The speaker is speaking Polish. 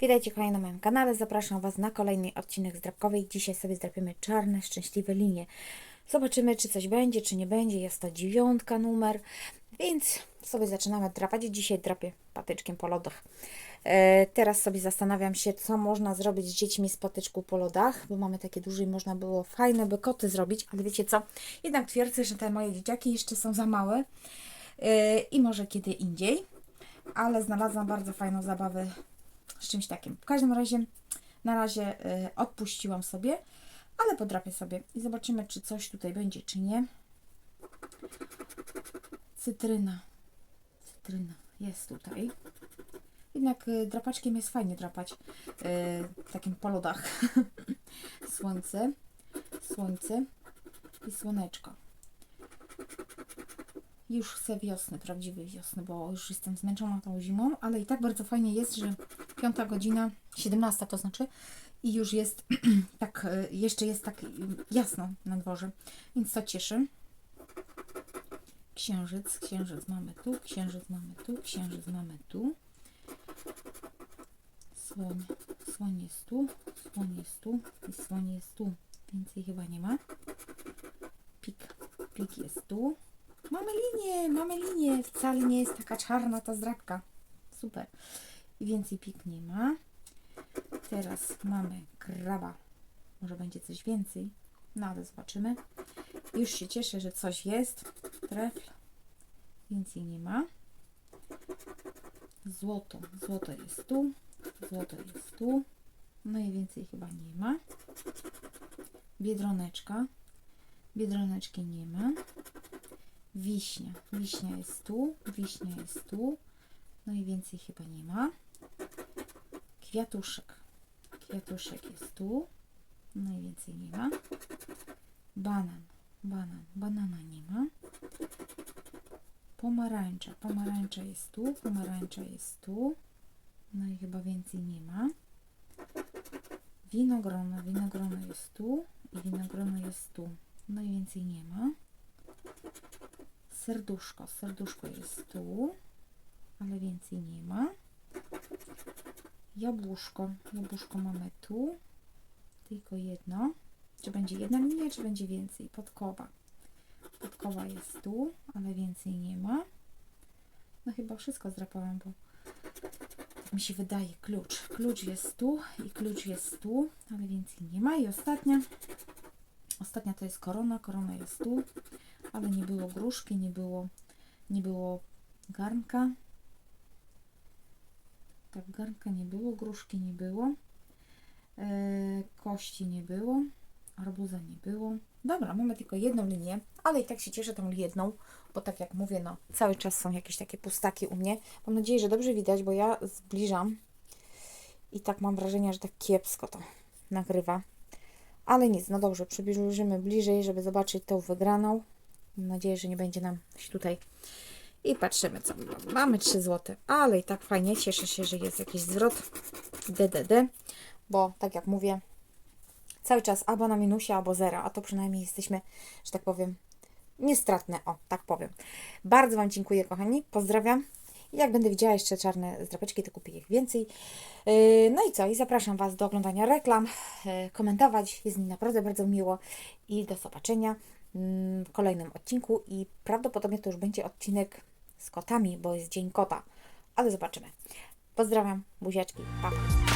Witajcie kochani na moim kanale, zapraszam Was na kolejny odcinek zdrapkowej. Dzisiaj sobie zdrapiemy czarne, szczęśliwe linie. Zobaczymy, czy coś będzie, czy nie będzie. Jest to dziewiątka numer, więc sobie zaczynamy drapać. Dzisiaj drapię patyczkiem po lodach. E, teraz sobie zastanawiam się, co można zrobić z dziećmi z patyczku po lodach, bo mamy takie duże i można było fajne by koty zrobić, ale wiecie co? Jednak twierdzę, że te moje dzieciaki jeszcze są za małe e, i może kiedy indziej ale znalazłam bardzo fajną zabawę czymś takim. W każdym razie na razie y, odpuściłam sobie, ale podrapię sobie i zobaczymy, czy coś tutaj będzie, czy nie. Cytryna. Cytryna jest tutaj. Jednak y, drapaczkiem jest fajnie drapać y, takim po lodach. Słońce, słońce i słoneczko już chcę wiosny, prawdziwej wiosny, bo już jestem zmęczona tą zimą, ale i tak bardzo fajnie jest, że piąta godzina, 17 to znaczy, i już jest tak, e, jeszcze jest tak jasno na dworze, więc to cieszy. Księżyc, księżyc mamy tu, księżyc mamy tu, księżyc mamy tu. Słoń, słoń jest tu, słoń jest tu i słoń jest tu. Więcej chyba nie ma. Pik, pik jest tu. Mamy linię, mamy linię. Wcale nie jest taka czarna ta zdrabka. Super. I więcej pik nie ma. Teraz mamy kraba. Może będzie coś więcej. No ale zobaczymy. Już się cieszę, że coś jest. Trefl. Więcej nie ma. Złoto. Złoto jest tu. Złoto jest tu. No i więcej chyba nie ma. Biedroneczka. Biedroneczki nie ma. Wiśnia. Wiśnia jest tu, wiśnia jest tu. No i więcej chyba nie ma. Kwiatuszek. Kwiatuszek jest tu. No i więcej nie ma. Banan. Banan. Banana nie ma. Pomarańcza. Pomarańcza jest tu. Pomarańcza jest tu. No i chyba więcej nie ma. Winogrono. Winogrono jest tu. I winogrono jest tu. No i więcej nie ma serduszko. Serduszko jest tu, ale więcej nie ma. Jabłuszko. Jabłuszko mamy tu. Tylko jedno. Czy będzie jedna linia, czy będzie więcej? Podkowa. Podkowa jest tu, ale więcej nie ma. No chyba wszystko zdrapałam, bo tak mi się wydaje. Klucz. Klucz jest tu i klucz jest tu, ale więcej nie ma. I ostatnia. Ostatnia to jest korona. Korona jest tu ale nie było gruszki, nie było, nie było garnka. Tak, garnka nie było, gruszki nie było, e, kości nie było, arbuza nie było. Dobra, mamy tylko jedną linię, ale i tak się cieszę tą jedną, bo tak jak mówię, no cały czas są jakieś takie pustaki u mnie. Mam nadzieję, że dobrze widać, bo ja zbliżam i tak mam wrażenie, że tak kiepsko to nagrywa. Ale nic, no dobrze, przybliżymy bliżej, żeby zobaczyć tą wygraną. Mam nadzieję, że nie będzie nam się tutaj. I patrzymy, co mamy. Mamy 3 zł, ale i tak fajnie. Cieszę się, że jest jakiś zwrot DDD, bo tak jak mówię, cały czas albo na minusie, albo zero, a to przynajmniej jesteśmy, że tak powiem, niestratne, o, tak powiem. Bardzo Wam dziękuję, kochani. Pozdrawiam. Jak będę widziała jeszcze czarne zdrapeczki, to kupię ich więcej. Yy, no i co? I zapraszam Was do oglądania reklam, yy, komentować. Jest mi naprawdę bardzo miło. I do zobaczenia w kolejnym odcinku i prawdopodobnie to już będzie odcinek z kotami, bo jest Dzień Kota, ale zobaczymy. Pozdrawiam, buziaczki, pa! pa.